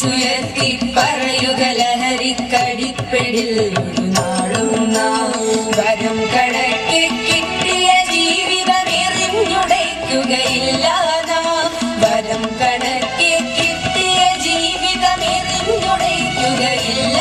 മനസ്സുയർത്തി പറയുക ലഹരിക്കടിപ്പിടിൽ ഒരു നാളും നാം വരും കടക്ക് കിട്ടിയ ജീവിതം എറിഞ്ഞുടയ്ക്കുകയില്ല വരം വരും കടക്ക് കിട്ടിയ ജീവിതം എറിഞ്ഞുടയ്ക്കുകയില്ല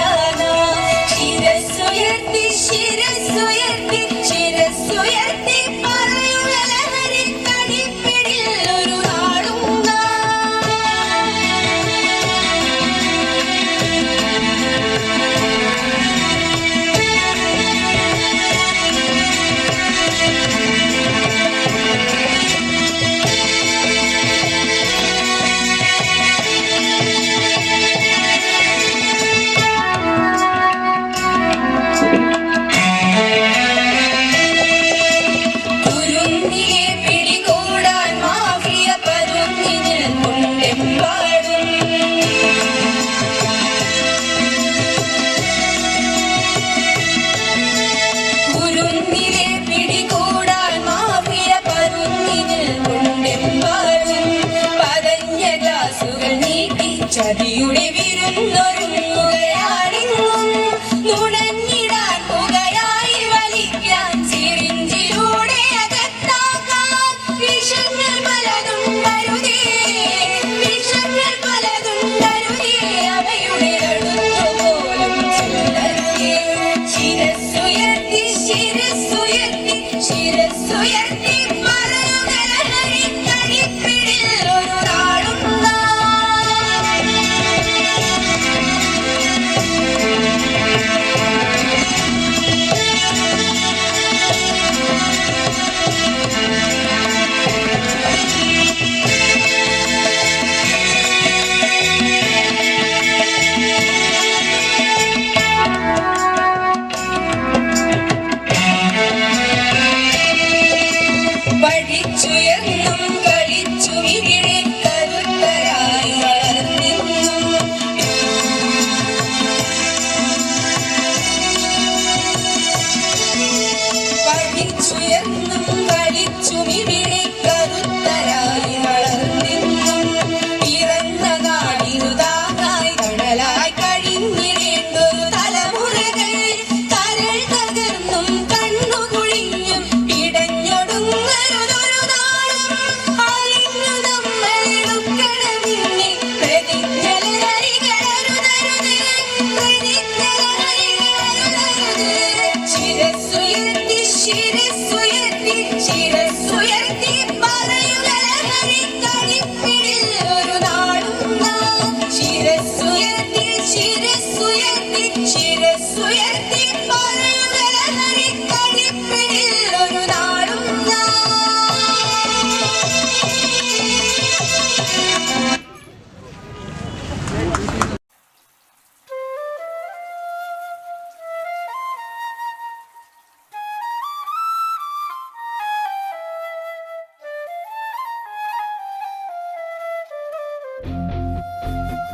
ചതിയുടെ വിരുന്നൊരു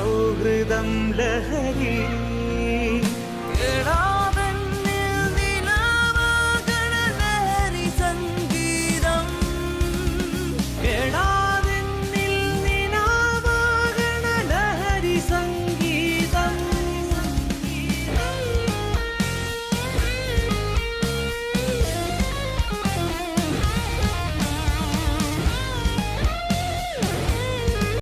സൗഹൃദം ലഹരി. കേടാ